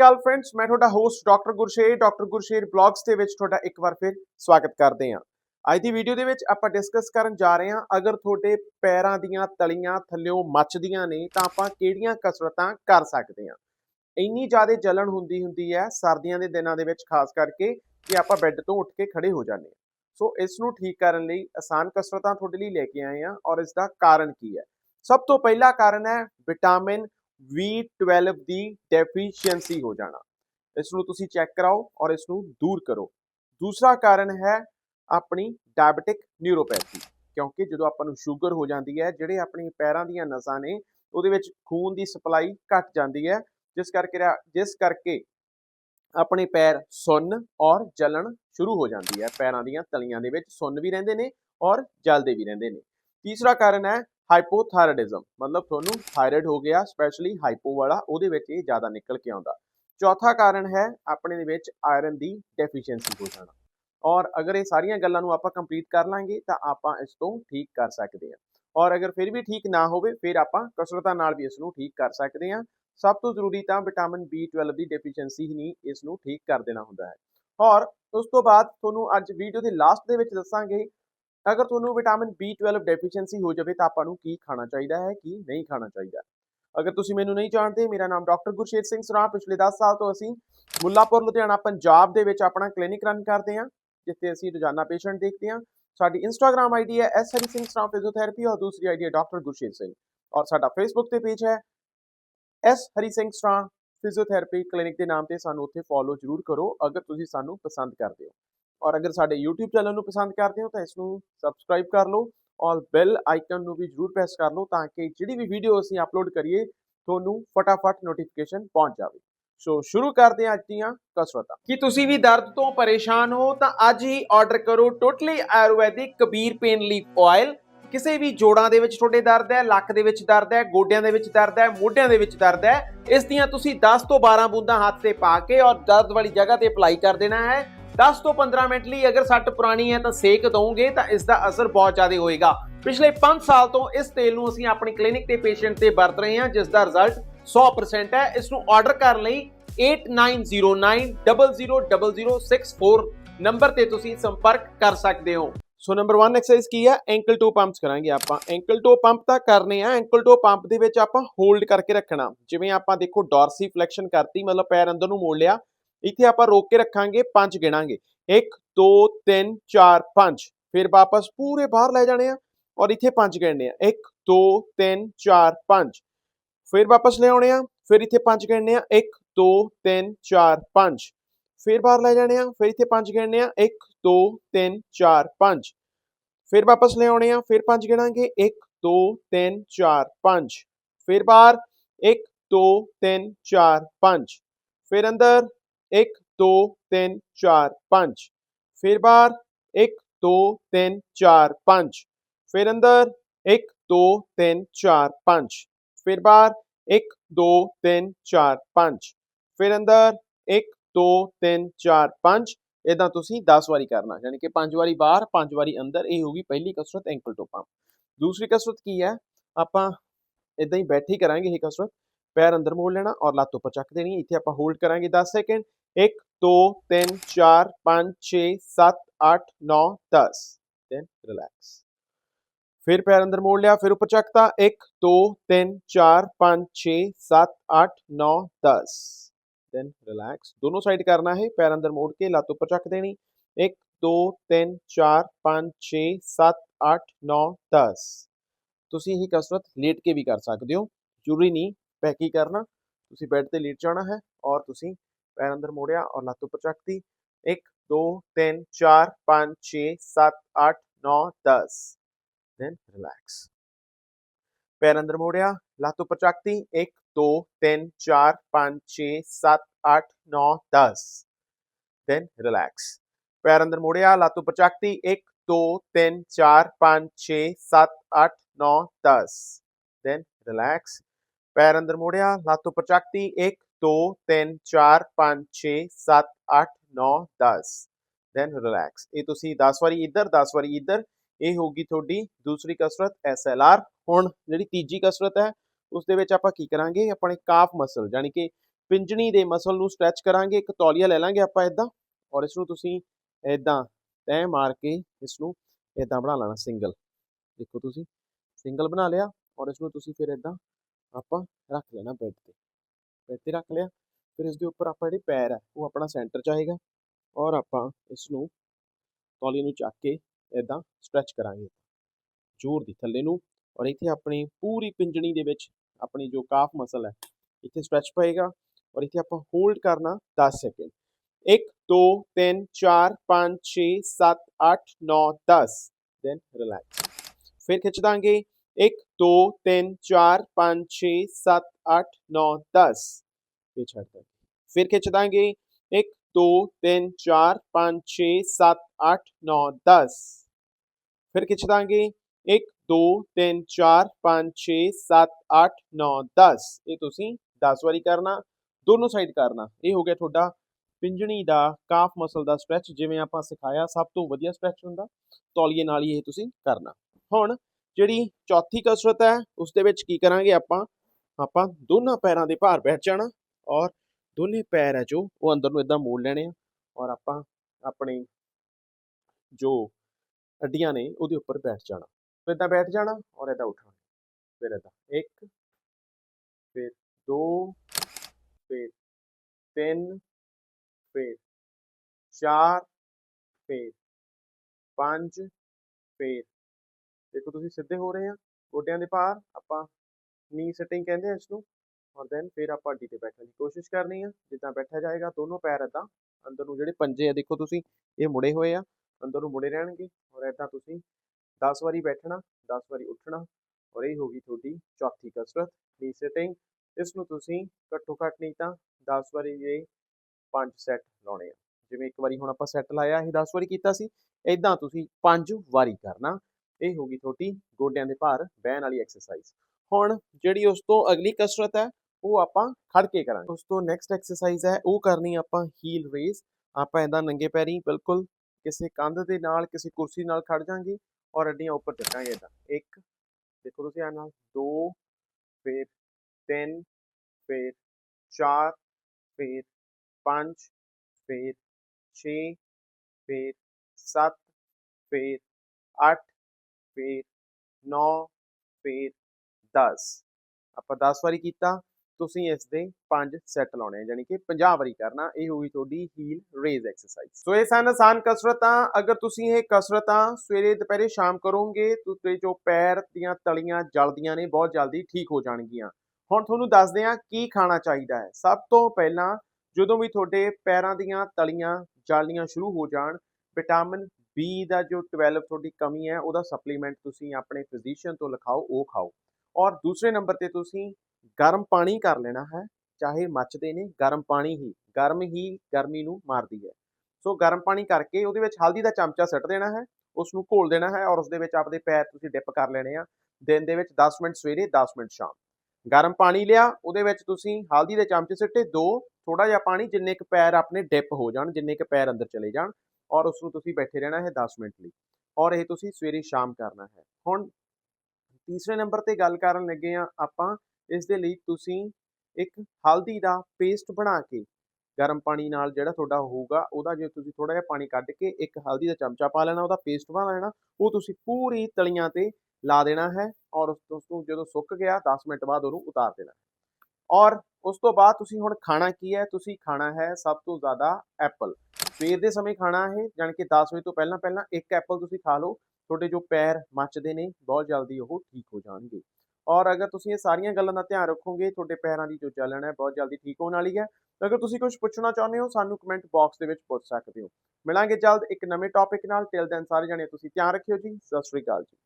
ਅਕਾਲ friends ਮੈਂ ਤੁਹਾਡਾ host doctor Gursher doctor Gursher blogs ਦੇ ਵਿੱਚ ਤੁਹਾਡਾ ਇੱਕ ਵਾਰ ਫਿਰ ਸਵਾਗਤ ਕਰਦੇ ਹਾਂ। ਅੱਜ ਦੀ ਵੀਡੀਓ ਦੇ ਵਿੱਚ ਆਪਾਂ ਡਿਸਕਸ ਕਰਨ ਜਾ ਰਹੇ ਹਾਂ, ਅਗਰ ਤੁਹਾਡੇ ਪੈਰਾਂ ਦੀਆਂ ਤਲੀਆਂ ਥੱਲਿਓਂ ਮੱਚਦੀਆਂ ਨੇ, ਤਾਂ ਆਪਾਂ ਕਿਹੜੀਆਂ ਕਸਰਤਾਂ ਕਰ ਸਕਦੇ ਹਾਂ? ਇੰਨੀ ਜ਼ਿਆਦਾ ਜਲਣ ਹੁੰਦੀ ਹੁੰਦੀ ਹੈ ਸਰਦੀਆਂ ਦੇ ਦਿਨਾਂ ਦੇ ਵਿੱਚ, ਖਾਸ ਕਰਕੇ ਕਿ ਆਪਾਂ ਬੈੱਡ ਤੋਂ ਉੱਠ ਕੇ ਖੜੇ ਹੋ ਜਾਂਦੇ ਹਾਂ। ਸੋ ਇਸ ਨੂੰ ਠੀਕ ਕਰਨ ਲਈ ਆਸਾਨ ਕਸਰਤਾਂ ਤੁਹਾਡੇ ਲਈ ਲੈ ਕੇ ਆਏ ਹਾਂ ਔਰ ਇਸ ਦਾ ਕਾਰਨ ਕੀ ਹੈ? ਸਭ ਤੋਂ ਪਹਿਲਾ ਕਾਰਨ ਹੈ ਵਿਟਾਮਿਨ B12 ਦੀ ਡੈਫੀਸ਼ੀਐਂਸੀ ਹੋ ਜਾਣਾ। ਇਸ ਨੂੰ ਤੁਸੀਂ ਚੈੱਕ ਕਰਾਓ ਔਰ ਇਸ ਨੂੰ ਦੂਰ ਕਰੋ। ਦੂਸਰਾ ਕਾਰਨ ਹੈ ਆਪਣੀ ਡਾਇਬੀਟਿਕ ਨਿਊਰੋਪੈਥੀ ਕਿਉਂਕਿ ਜਦੋਂ ਆਪਾਂ ਨੂੰ ਸ਼ੂਗਰ ਹੋ ਜਾਂਦੀ ਹੈ, ਜਿਹੜੇ ਆਪਣੇ ਪੈਰਾਂ ਦੀਆਂ ਨਸਾਂ ਨੇ, ਉਹਦੇ ਵਿੱਚ ਖੂਨ ਦੀ ਸਪਲਾਈ ਘਟ ਜਾਂਦੀ ਹੈ, ਜਿਸ ਕਰਕੇ ਜਿਸ ਕਰਕੇ ਆਪਣੇ ਪੈਰ ਸੁੰਨ ਔਰ ਜਲਣ ਸ਼ੁਰੂ ਹੋ ਜਾਂਦੀ ਹੈ। ਪੈਰਾਂ ਦੀਆਂ ਤਲੀਆਂ ਦੇ ਵਿੱਚ ਸੁੰਨ ਵੀ ਰਹਿੰਦੇ ਨੇ ਔਰ ਜਲਦੇ ਵੀ ਰਹਿੰਦੇ ਨੇ। ਤੀਸਰਾ ਕਾਰਨ ਹੈ ਹਾਈਪੋਥਾਇਰਾਇਡਿਜ਼ਮ ਮਤਲਬ ਤੁਹਾਨੂੰ ਥਾਇਰਾਇਡ ਹੋ ਗਿਆ ਸਪੈਸ਼ਲੀ ਹਾਈਪੋ ਵਾਲਾ, ਉਹਦੇ ਵਿੱਚ ਇਹ ਜ਼ਿਆਦਾ ਨਿਕਲ ਕੇ ਆਉਂਦਾ। ਚੌਥਾ ਕਾਰਨ ਹੈ, ਆਪਣੇ ਦੇ ਵਿੱਚ ਆਇਰਨ ਦੀ ਡੈਫੀਸ਼ੀਐਂਸੀ ਹੋ ਜਾਣਾ। ਔਰ ਅਗਰ ਇਹ ਸਾਰੀਆਂ ਗੱਲਾਂ ਨੂੰ ਆਪਾਂ ਕੰਪਲੀਟ ਕਰ ਲਾਂਗੇ, ਤਾਂ ਆਪਾਂ ਇਸ ਤੋਂ ਠੀਕ ਕਰ ਸਕਦੇ ਹਾਂ। ਔਰ ਅਗਰ ਫਿਰ ਵੀ ਠੀਕ ਨਾ ਹੋਵੇ, ਫਿਰ ਆਪਾਂ ਕਸਰਤਾਂ ਨਾਲ ਵੀ ਇਸ ਨੂੰ ਠੀਕ ਕਰ ਸਕਦੇ ਹਾਂ। ਸਭ ਤੋਂ ਜ਼ਰੂਰੀ ਤਾਂ ਵਿਟਾਮਿਨ B12 ਦੀ ਡੈਫੀਸ਼ੀਐਂਸੀ ਹੀ ਨਹੀਂ, ਇਸ ਨੂੰ ਠੀਕ ਕਰ ਦੇਣਾ ਹੁੰਦਾ ਹੈ। ਔਰ ਉਸ ਤੋਂ ਬਾਅਦ ਤੁਹਾਨੂੰ ਅੱਜ ਵੀਡੀਓ ਦੇ ਲਾਸਟ ਦੇ ਵਿੱਚ ਦੱਸਾਂਗੇ ਅਗਰ ਤੁਹਾਨੂੰ ਵਿਟਾਮਿਨ B12 ਡੈਫੀਸ਼ੀਐਂਸੀ ਹੋ ਜਾਵੇ ਤਾਂ ਆਪਾਂ ਨੂੰ ਕੀ ਖਾਣਾ ਚਾਹੀਦਾ ਹੈ, ਕੀ ਨਹੀਂ ਖਾਣਾ ਚਾਹੀਦਾ ਅਗਰ ਤੁਸੀਂ ਮੈਨੂੰ ਨਹੀਂ ਜਾਣਦੇ, ਮੇਰਾ ਨਾਮ ਡਾਕਟਰ ਗੁਰਸ਼ੇਰ ਸਿੰਘ ਸਰਾ, ਪਿਛਲੇ 10 ਸਾਲ ਤੋਂ ਅਸੀਂ ਮੁੱਲਾਪੁਰ, ਲੁਧਿਆਣਾ, ਪੰਜਾਬ ਦੇ ਵਿੱਚ ਆਪਣਾ ਕਲੀਨਿਕ ਰਨ ਕਰਦੇ ਹਾਂ, ਜਿੱਥੇ ਅਸੀਂ ਰੋਜ਼ਾਨਾ ਪੇਸ਼ੈਂਟ ਦੇਖਦੇ ਹਾਂ। ਸਾਡੀ ਇੰਸਟਾਗ੍ਰam ਆਈਡੀ ਹੈ ਐਸ ਹਰੀ ਸਿੰਘ ਸਰਾ ਫਿਜ਼ੀਓਥੈਰੇਪੀ ਔਰ ਦੂਸਰੀ ਆਈਡੀ ਹੈ ਡਾਕਟਰ ਗੁਰਸ਼ੇਰ ਸਿੰਘ। ਔਰ ਸਾਡਾ ਫੇਸਬੁੱਕ ਤੇ ਪੇਜ ਹੈ S Hari Singh Sara physiotherapy clinic ਦੇ ਨਾਮ ਤੇ ਸਾਨੂੰ ਉੱਥੇ ਫੋਲੋ ਜ਼ਰੂਰ ਕਰੋ, ਅਗਰ ਤੁਸੀਂ ਸਾਨੂੰ ਪਸੰਦ ਕਰਦੇ ਹੋ। ਔਰ ਅਗਰ ਸਾਡੇ YouTube ਚੈਨਲ ਨੂੰ ਪਸੰਦ ਕਰਦੇ ਹੋ ਤਾਂ ਇਸ ਨੂੰ ਸਬਸਕ੍ਰਾਈਬ ਕਰ ਲਓ ਔਰ ਬੈਲ ਆਈਕਨ ਨੂੰ ਵੀ ਜ਼ਰੂਰ ਪ੍ਰੈਸ ਕਰ ਲਓ ਤਾਂ ਕਿ ਜਿਹੜੀ ਵੀ ਵੀਡੀਓ ਅਸੀਂ ਅਪਲੋਡ ਕਰੀਏ, ਤੁਹਾਨੂੰ ਫਟਾਫਟ ਨੋਟੀਫਿਕੇਸ਼ਨ ਪਹੁੰਚ ਜਾਵੇ। ਸੋ ਸ਼ੁਰੂ ਕਰਦੇ ਹਾਂ ਅੱਜ ਦੀਆਂ ਕਸਰਤਾਂ। ਕੀ ਤੁਸੀਂ ਵੀ ਦਰਦ ਤੋਂ ਪਰੇਸ਼ਾਨ ਹੋ ਤਾਂ ਅੱਜ ਹੀ ਆਰਡਰ ਕਰੋ totally Ayurvedic Kabir pain leaf oil ਕਿਸੇ ਵੀ ਜੋੜਾਂ ਦੇ ਵਿੱਚ ਤੁਹਾਡੇ ਦਰਦ ਹੈ, ਲੱਕ ਦੇ ਵਿੱਚ ਦਰਦ ਹੈ, ਗੋਡਿਆਂ ਦੇ ਵਿੱਚ ਦਰਦ ਹੈ, ਮੋਢਿਆਂ ਦੇ ਵਿੱਚ ਦਰਦ ਹੈ, ਇਸ ਦੀਆਂ ਤੁਸੀਂ 10 ਤੋਂ 12 ਬੂੰਦਾਂ ਹੱਥ ਤੇ ਪਾ ਕੇ ਔਰ ਦਰਦ ਵਾਲੀ ਜਗ੍ਹਾ ਤੇ ਅਪਲਾਈ ਕਰ ਦੇਣਾ ਹੈ। 10 ਤੋਂ 15 ਮਿੰਟ ਲਈ ਅਗਰ ਸੱਟ ਪੁਰਾਣੀ ਹੈ ਤਾਂ ਸੇਕ ਦਵੋਗੇ ਤਾਂ ਇਸ ਦਾ ਅਸਰ ਬਹੁਤ ਜ਼ਿਆਦਾ ਹੋਏਗਾ। ਪਿਛਲੇ 5 ਸਾਲ ਤੋਂ ਇਸ ਤੇਲ ਨੂੰ ਅਸੀਂ ਆਪਣੀ ਕਲੀਨਿਕ ਤੇ ਪੇਸ਼ੈਂਟ ਤੇ ਵਰਤ ਰਹੇ ਹਾਂ, ਜਿਸ ਦਾ ਰਿਜ਼ਲਟ 100% ਹੈ। ਇਸ ਨੂੰ ਆਰਡਰ ਕਰਨ ਲਈ 8909000064 ਨੰਬਰ ਤੇ ਤੁਸੀਂ ਸੰਪਰਕ ਕਰ ਸਕਦੇ ਹੋ। ਸੋ ਨੰਬਰ 1 ਐਕਸਰਸਾਈਜ਼ ਕੀ ਹੈ? ਐਂਕਲ ਟੋ ਪੰਪਸ ਕਰਾਂਗੇ ਆਪਾਂ। ਐਂਕਲ ਟੋ ਪੰਪ ਤਾਂ ਕਰਨੇ ਆ। ਐਂਕਲ ਟੋ ਪੰਪ ਦੇ ਵਿੱਚ ਆਪਾਂ ਹੋਲਡ ਕਰਕੇ ਰੱਖਣਾ। ਜਿਵੇਂ ਆਪਾਂ ਦੇਖੋ ਡੋਰਸੀ ਫਲੈਕਸ਼ਨ ਕਰਤੀ, ਮਤਲਬ ਪੈਰ ਅੰਦਰ ਨੂੰ ਮੋੜ ਲਿਆ। ਇੱਥੇ ਆਪਾਂ ਰੋਕ ਕੇ ਰੱਖਾਂਗੇ ਪੰਜ ਗਿਣਾਂਗੇ 1 2 3 4 5 ਫਿਰ ਵਾਪਸ ਪੂਰੇ ਬਾਹਰ ਲੈ ਜਾਣੇ ਆ ਔਰ ਇੱਥੇ ਪੰਜ ਗਿਣਨੇ ਆ 1 2 3 4 5 ਫਿਰ ਵਾਪਸ ਲੈ ਆਉਣੇ ਆ ਫਿਰ ਇੱਥੇ ਪੰਜ ਗਿਣਨੇ ਆ 1 2 3 4 5 ਫਿਰ ਬਾਹਰ ਲੈ ਜਾਣੇ ਆ ਫਿਰ ਇੱਥੇ ਪੰਜ ਗਿਣਨੇ ਆ 1 2 3 4 5 ਫਿਰ ਵਾਪਸ ਲੈ ਆਉਣੇ ਆ ਫਿਰ ਪੰਜ ਗਿਣਾਂਗੇ 1 2 3 4 5 ਫਿਰ ਬਾਹਰ 1 2 3 4 5 ਫਿਰ ਅੰਦਰ 1 2 3 4 5 ਫਿਰ ਬਾਹਰ 1 2 3 4 5 ਫਿਰ ਅੰਦਰ 1 2 3 4 5 ਫਿਰ ਬਾਹਰ 1 2 3 4 5 ਫਿਰ ਅੰਦਰ 1 2 3 4 5 ਇਦਾਂ ਤੁਸੀਂ 10 ਵਾਰੀ ਕਰਨਾ ਯਾਨੀ ਕਿ 5 ਵਾਰੀ ਬਾਹਰ 5 ਵਾਰੀ ਅੰਦਰ ਇਹ ਹੋਊਗੀ ਪਹਿਲੀ ਕਸਰਤ ਐਂਕਲ ਟੋ ਪੰਪ ਦੂਸਰੀ ਕਸਰਤ ਕੀ ਹੈ ਆਪਾਂ ਇਦਾਂ ਹੀ ਬੈਠੇ ਹੀ ਕਰਾਂਗੇ ਇਹ ਕਸਰਤ ਪੈਰ ਅੰਦਰ ਮੋੜ ਲੈਣਾ ਔਰ ਲੱਤ ਉੱਪਰ ਚੱਕ ਦੇਣੀ ਇੱਥੇ ਆਪਾਂ ਹੋਲਡ ਕਰਾਂਗੇ 10 ਸੈਕਿੰਡ 1 2 3 4 5 6 7 8 9 10 ਦੈਨ ਰਿਲੈਕਸ ਫਿਰ ਪੈਰ ਅੰਦਰ ਮੋੜ ਲਿਆ ਫਿਰ ਉੱਪਰ ਚੱਕਤਾ 1 2 3 4 5 6 7 8 9 10 ਦੈਨ ਰਿਲੈਕਸ ਦੋਨੋਂ ਸਾਈਡ ਕਰਨਾ ਹੈ ਪੈਰ ਅੰਦਰ ਮੋੜ ਕੇ ਲੱਤ ਉੱਪਰ ਚੱਕ ਦੇਣੀ 1 2 3 4 5 6 7 8 9 10 ਤੁਸੀਂ ਇਹ ਕਸਰਤ ਲੇਟ ਕੇ ਵੀ ਕਰ ਸਕਦੇ ਹੋ ਜ਼ਰੂਰੀ ਨਹੀਂ ਬਹਿ ਕੇ ਕਰਨਾ ਤੁਸੀਂ ਬੈੱਡ ਤੇ ਲੇਟ ਜਾਣਾ ਹੈ ਔਰ ਤੁਸੀਂ ਪੈਰ ਅੰਦਰ ਮੋੜਿਆ ਔਰ ਲੱਤ ਉੱਪਰ ਚੱਕਤੀ 1 2 3 4 5 6 7 8 9 10 ਦੈਨ ਰਿਲੈਕਸ ਪੈਰ ਅੰਦਰ ਮੋੜਿਆ ਲੱਤ ਉੱਪਰ ਚੱਕਤੀ 1 2 3 4 5 6 7 8 9 10 ਦੈਨ ਰਿਲੈਕਸ ਪੈਰ ਅੰਦਰ ਮੋੜਿਆ ਲੱਤ ਉੱਪਰ ਚੱਕਤੀ 1 2 3 4 5 6 7 8 9 10 ਦੈਨ ਰਿਲੈਕਸ ਪੈਰ ਅੰਦਰ ਮੋੜਿਆ ਲੱਤ ਉੱਪਰ ਚੱਕਤੀ 1 2 3 4 5 6 7 8 9 10 ਦੈਨ ਰਿਲੈਕਸ ਇਹ ਤੁਸੀਂ 10 ਵਾਰੀ ਇੱਧਰ 10 ਵਾਰੀ ਇੱਧਰ। ਇਹ ਹੋਊਗੀ ਤੁਹਾਡੀ ਦੂਸਰੀ ਕਸਰਤ ਆਰ ਹੁਣ ਜਿਹੜੀ ਤੀਜੀ ਕਸਰਤ ਹੈ, ਉਸ ਦੇ ਵਿੱਚ ਆਪਾਂ ਕੀ ਕਰਾਂਗੇ? ਆਪਣੇ ਕਾਫ ਮਸਲ ਯਾਨੀ ਕਿ ਪਿੰਜਣੀ ਦੇ ਮਸਲ ਨੂੰ ਸਟ੍ਰੈਚ ਕਰਾਂਗੇ। ਇੱਕ ਤੌਲੀਆ ਲੈ ਲਾਂਗੇ ਆਪਾਂ ਇਦਾਂ ਔਰ ਇਸ ਨੂੰ ਤੁਸੀਂ ਇਦਾਂ ਤੈਅ ਮਾਰ ਕੇ ਇਸ ਨੂੰ ਇਦਾਂ ਬਣਾ ਲੈਣਾ ਸਿੰਗਲ ਦੇਖੋ ਤੁਸੀਂ। ਸਿੰਗਲ ਬਣਾ ਲਿਆ। ਔਰ ਇਸ ਨੂੰ ਤੁਸੀਂ ਫਿਰ ਇਦਾਂ ਆਪਾਂ ਰੱਖ ਲੈਣਾ ਬੈੱਡ ਤੇ। ਬੈੱਡ ਰੱਖ ਲਿਆ, ਫਿਰ ਇਸ ਦੇ ਉੱਪਰ ਆਪਾਂ ਜਿਹੜੇ ਪੈਰ ਹੈ ਉਹ ਆਪਣਾ ਸੈਂਟਰ 'ਚ ਔਰ ਆਪਾਂ ਇਸ ਨੂੰ ਤੌਲੀਏ ਨੂੰ ਚੱਕ ਕੇ ਇਦਾਂ ਸਟ੍ਰੈਚ ਕਰਾਂਗੇ। ਜ਼ੋਰ ਦੀ ਥੱਲੇ ਨੂੰ ਔਰ ਇੱਥੇ ਆਪਣੀ ਪੂਰੀ ਪਿੰਜਣੀ ਦੇ ਵਿੱਚ ਆਪਣੀ ਜੋ ਕਾਫ ਮਸਲ ਹੈ, ਇੱਥੇ ਸਟ੍ਰੈਚ ਪਏਗਾ ਔਰ ਇੱਥੇ ਆਪਾਂ ਹੋਲਡ ਕਰਨਾ 10 ਸੈਕਿੰਡ 1 2 3 4 5 6 7 8 9 10 ਦੈਨ ਰਿਲੈਕਸ ਫਿਰ ਖਿੱਚ ਦਾਂਗੇ। 1 2 3 4 5 6 7 8 9 10 ਇਹ ਛੱਡ ਦਾਂਗੇ ਫਿਰ ਖਿੱਚ ਦਾਂਗੇ 1 2 3 4 5 6 7 8 9 10 ਫਿਰ ਖਿੱਚ ਦਾਂਗੇ 1 2 3 4 5 6 7 8 9 10 ਇਹ ਤੁਸੀਂ 10 ਵਾਰੀ ਕਰਨਾ ਦੋਨੋਂ ਸਾਈਡ ਕਰਨਾ ਇਹ ਹੋ ਗਿਆ ਤੁਹਾਡਾ ਪਿੰਜਣੀ ਦਾ ਕਾਫ ਮਸਲ ਦਾ ਸਟ੍ਰੈਚ ਜਿਵੇਂ ਆਪਾਂ ਸਿਖਾਇਆ ਸਭ ਤੋਂ ਵਧੀਆ ਸਟ੍ਰੈਚ ਹੁੰਦਾ ਤੌਲੀਏ ਨਾਲ ਹੀ ਇਹ ਤੁਸੀਂ ਕਰਨਾ ਹੁਣ ਜਿਹੜੀ ਚੌਥੀ ਕਸਰਤ ਹੈ, ਉਸ ਦੇ ਵਿੱਚ ਕੀ ਕਰਾਂਗੇ ਆਪਾਂ? ਆਪਾਂ ਦੋਨਾਂ ਪੈਰਾਂ ਦੇ ਭਾਰ ਬੈਠ ਜਾਣਾ ਔਰ ਦੋਨੇ ਪੈਰ ਹੈ ਜੋ ਉਹ ਅੰਦਰ ਨੂੰ ਇਦਾਂ ਮੋੜ ਲੈਣੇ ਆ ਔਰ ਆਪਾਂ ਆਪਣੇ ਜੋ ਅੱਡੀਆਂ ਨੇ ਉਹਦੇ ਉੱਪਰ ਬੈਠ ਜਾਣਾ। ਫਿਰ ਇਦਾਂ ਬੈਠ ਜਾਣਾ ਔਰ ਇਦਾਂ ਉੱਠਣਾ ਫਿਰ ਇਦਾਂ ਇੱਕ, ਫਿਰ ਦੋ, ਫਿਰ ਤਿੰਨ, ਫਿਰ ਚਾਰ, ਫਿਰ ਪੰਜ, ਫਿਰ ਦੇਖੋ ਤੁਸੀਂ ਸਿੱਧੇ ਹੋ ਰਹੇ ਆ ਗੋਡਿਆਂ ਦੇ ਭਾਰ, ਆਪਾਂ ਨੀ ਸਿਟਿੰਗ ਕਹਿੰਦੇ ਆ ਇਸ ਨੂੰ ਔਰ ਦੈਨ ਫਿਰ ਆਪਾਂ ਅੱਡੀ ਤੇ ਬੈਠਣ ਦੀ ਕੋਸ਼ਿਸ਼ ਕਰਨੀ ਆ, ਜਿੱਦਾਂ ਬੈਠਾ ਜਾਏਗਾ, ਦੋਨੋਂ ਪੈਰ ਇਦਾਂ ਅੰਦਰ ਨੂੰ ਜਿਹੜੇ ਪੰਜੇ ਆ, ਦੇਖੋ ਤੁਸੀਂ, ਇਹ ਮੁੜੇ ਹੋਏ ਆ, ਅੰਦਰ ਨੂੰ ਮੁੜੇ ਰਹਿਣਗੇ, ਔਰ ਇਦਾਂ ਤੁਸੀਂ 10 ਵਾਰੀ ਬੈਠਣਾ 10 ਵਾਰੀ ਉੱਠਣਾ, ਔਰ ਇਹ ਹੋ ਗਈ ਤੁਹਾਡੀ ਚੌਥੀ ਕਸਰਤ ਨੀ ਸਿਟਿੰਗ ਇਸ ਨੂੰ ਤੁਸੀਂ ਘੱਟੋ ਘੱਟ ਨਹੀਂ ਤਾਂ 10 ਵਾਰੀ ਇਹ ਪੰਜ ਸੈੱਟ ਲਾਉਣੇ ਆ, ਜਿਵੇਂ ਇੱਕ ਵਾਰੀ ਹੁਣ ਆਪਾਂ ਸੈੱਟ ਲਾਇਆ, ਇਹ 10 ਵਾਰੀ ਕੀਤਾ ਸੀ ਇਦਾਂ ਤੁਸੀਂ ਪੰਜ ਵਾਰੀ ਕਰਨਾ ਇਹ ਹੋ ਗਈ ਤੁਹਾਡੀ ਗੋਡਿਆਂ ਦੇ ਭਾਰ ਬਹਿਣ ਵਾਲੀ ਐਕਸਰਸਾਈਜ਼ ਹੁਣ ਜਿਹੜੀ ਉਸ ਤੋਂ ਅਗਲੀ ਕਸਰਤ ਹੈ, ਉਹ ਆਪਾਂ ਖੜ ਕੇ ਕਰਾਂਗੇ। ਉਸ ਤੋਂ ਨੈਕਸਟ ਐਕਸਰਸਾਈਜ਼ ਹੈ, ਉਹ ਕਰਨੀ ਆਪਾਂ ਹੀਲ ਰੇਜ਼ ਆਪਾਂ ਇਦਾਂ ਨੰਗੇ ਪੈਰੀ ਬਿਲਕੁਲ ਕਿਸੇ ਕੰਧ ਦੇ ਨਾਲ, ਕਿਸੇ ਕੁਰਸੀ ਨਾਲ ਖੜ ਜਾਾਂਗੇ ਔਰ ਅੱਡੀਆਂ ਉੱਪਰ ਚੱਕਾਂਗੇ ਇਦਾਂ ਇੱਕ, ਦੇਖੋ ਤੁਸੀਂ ਆ ਨਾਲ, ਦੋ, ਫਿਰ ਤਿੰਨ, ਫਿਰ ਚਾਰ, ਫਿਰ ਪੰਜ, ਫਿਰ 6 ਫਿਰ 7 ਫਿਰ 8 ਫਿਰ 9 ਫਿਰ 10 ਆਪਾਂ 10 ਵਾਰੀ ਕੀਤਾ, ਤੁਸੀਂ ਇਸ ਦੇ 5 ਸੈੱਟ ਲਾਉਣੇ ਆ ਯਾਨੀ ਕਿ 50 ਵਾਰੀ ਕਰਨਾ, ਇਹ ਹੋਈ ਤੁਹਾਡੀ ਹੀਲ ਰੇਜ਼ ਐਕਸਰਸਾਈਜ਼ ਸੋ ਇਹ ਸਨ ਆਸਾਨ ਕਸਰਤਾਂ, ਅਗਰ ਤੁਸੀਂ ਇਹ ਕਸਰਤਾਂ ਸਵੇਰੇ, ਦੁਪਹਿਰੇ, ਸ਼ਾਮ ਕਰੋਗੇ ਤੁਹਾਡੇ ਜੋ ਪੈਰ ਦੀਆਂ ਤਲੀਆਂ ਜਲਦੀਆਂ ਨੇ, ਬਹੁਤ ਜਲਦੀ ਠੀਕ ਹੋ ਜਾਣਗੀਆਂ। ਹੁਣ ਤੁਹਾਨੂੰ ਦੱਸਦੇ ਹਾਂ ਕੀ ਖਾਣਾ ਚਾਹੀਦਾ ਹੈ। ਸਭ ਤੋਂ ਪਹਿਲਾਂ ਜਦੋਂ ਵੀ ਤੁਹਾਡੇ ਪੈਰਾਂ ਦੀਆਂ ਤਲੀਆਂ ਜਲਣੀਆਂ ਸ਼ੁਰੂ ਹੋ ਜਾਣ, ਵਿਟਾਮਿਨ ਬੀ ਦਾ ਜੋ 12 ਤੁਹਾਡੀ ਕਮੀ ਹੈ, ਉਹਦਾ ਸਪਲੀਮੈਂਟ ਤੁਸੀਂ ਆਪਣੇ ਫਿਜ਼ੀਸ਼ੀਅਨ ਤੋਂ ਲਿਖਾਓ, ਉਹ ਖਾਓ। ਔਰ ਦੂਸਰੇ ਨੰਬਰ ਤੇ ਤੁਸੀਂ ਗਰਮ ਪਾਣੀ ਕਰ ਲੈਣਾ ਹੈ, ਚਾਹੇ ਮੱਚਦੇ ਨੇ, ਗਰਮ ਪਾਣੀ ਹੀ, ਗਰਮ ਹੀ ਗਰਮੀ ਨੂੰ ਮਾਰਦੀ ਹੈ। ਸੋ ਗਰਮ ਪਾਣੀ ਕਰਕੇ ਉਹਦੇ ਵਿੱਚ ਹਲਦੀ ਦਾ ਚਮਚਾ ਸੁੱਟ ਦੇਣਾ ਹੈ ਉਸ ਨੂੰ ਘੋਲ ਦੇਣਾ ਹੈ ਔਰ ਉਸ ਦੇ ਵਿੱਚ ਆਪਦੇ ਪੈਰ ਤੁਸੀਂ ਡਿਪ ਕਰ ਲੈਣੇ ਆ, ਦਿਨ ਦੇ ਵਿੱਚ 10 ਮਿੰਟ ਸਵੇਰੇ 10 ਮਿੰਟ ਸ਼ਾਮ। ਗਰਮ ਪਾਣੀ ਲਿਆ, ਉਹਦੇ ਵਿੱਚ ਤੁਸੀਂ ਹਲਦੀ ਦੇ ਚਮਚੇ ਸਿੱਟੇ, ਦੋ ਥੋੜਾ ਜਿਹਾ ਪਾਣੀ, ਜਿੰਨੇ ਕੁ ਪੈਰ ਆਪਣੇ ਡਿਪ ਹੋ ਜਾਣ, ਜਿੰਨੇ ਕੁ ਪੈਰ ਅੰਦਰ ਚਲੇ ਜਾਣ ਔਰ ਉਸ ਨੂੰ ਤੁਸੀਂ ਬੈਠੇ ਰਹਿਣਾ ਹੈ 10 ਮਿੰਟ ਲਈ। ਔਰ ਇਹ ਤੁਸੀਂ ਸਵੇਰੇ ਸ਼ਾਮ ਕਰਨਾ ਹੈ। ਹੁਣ ਤੀਸਰੇ ਨੰਬਰ ਤੇ ਗੱਲ ਕਰਨ ਲੱਗੇ ਆ ਆਪਾਂ। ਇਸ ਦੇ ਲਈ ਤੁਸੀਂ ਇੱਕ ਹਲਦੀ ਦਾ ਪੇਸਟ ਬਣਾ ਕੇ ਗਰਮ ਪਾਣੀ ਨਾਲ ਜਿਹੜਾ ਤੁਹਾਡਾ ਹੋਊਗਾ, ਉਹਦਾ ਜੇ ਤੁਸੀਂ ਥੋੜਾ ਜਿਹਾ ਪਾਣੀ ਕੱਢ ਕੇ ਇੱਕ ਹਲਦੀ ਦਾ ਚਮਚਾ ਪਾ ਲੈਣਾ, ਉਹਦਾ ਪੇਸਟ ਬਣਾ ਲੈਣਾ, ਉਹ ਤੁਸੀਂ ਪੂਰੀ ਤਲੀਆਂ ਤੇ ਲਾ ਦੇਣਾ ਹੈ। ਔਰ ਉਸ ਉਸ ਜਦੋਂ ਸੁੱਕ ਗਿਆ 10 ਮਿੰਟ ਬਾਅਦ ਉਹਨੂੰ ਉਤਾਰ ਦੇਣਾ ਔਰ ਉਸ ਤੋਂ ਬਾਅਦ ਤੁਸੀਂ ਹੁਣ ਖਾਣਾ ਕੀ ਹੈ? ਤੁਸੀਂ ਖਾਣਾ ਹੈ ਸਭ ਤੋਂ ਜ਼ਿਆਦਾ ਐਪਲ। ਸਵੇਰ ਦੇ ਸਮੇਂ ਖਾਣਾ ਹੈ ਜਾਣੀ ਕਿ 10 ਵਜੇ ਤੋਂ ਪਹਿਲਾਂ ਪਹਿਲਾਂ ਇੱਕ ਐਪਲ ਤੁਸੀਂ ਖਾ ਲਓ। ਤੁਹਾਡੇ ਜੋ ਪੈਰ ਮੱਚਦੇ ਨੇ, ਬਹੁਤ ਜਲਦੀ ਉਹ ਠੀਕ ਹੋ ਜਾਣਗੇ। ਔਰ ਅਗਰ ਤੁਸੀਂ ਇਹ ਸਾਰੀਆਂ ਗੱਲਾਂ ਦਾ ਧਿਆਨ ਰੱਖੋਗੇ, ਤੁਹਾਡੇ ਪੈਰਾਂ ਦੀ ਜੋ ਚੱਲਣ ਹੈ, ਬਹੁਤ ਜਲਦੀ ਠੀਕ ਹੋਣ ਵਾਲੀ ਹੈ। ਅਗਰ ਤੁਸੀਂ ਕੁਝ ਪੁੱਛਣਾ ਚਾਹੁੰਦੇ ਹੋ, ਸਾਨੂੰ ਕਮੈਂਟ ਬਾਕਸ ਦੇ ਵਿੱਚ ਪੁੱਛ ਸਕਦੇ ਹੋ। ਮਿਲਾਂਗੇ ਜਲਦ ਇੱਕ ਨਵੇਂ ਟੌਪਿਕ ਨਾਲ। ਟਿਲ ਦੈਨ ਸਾਰੇ ਜਣੇ ਤੁਸੀਂ ਧਿਆਨ ਰੱਖਿਓ ਜੀ। ਸਤਿ ਸ਼੍ਰੀ ਅਕਾਲ ਜੀ।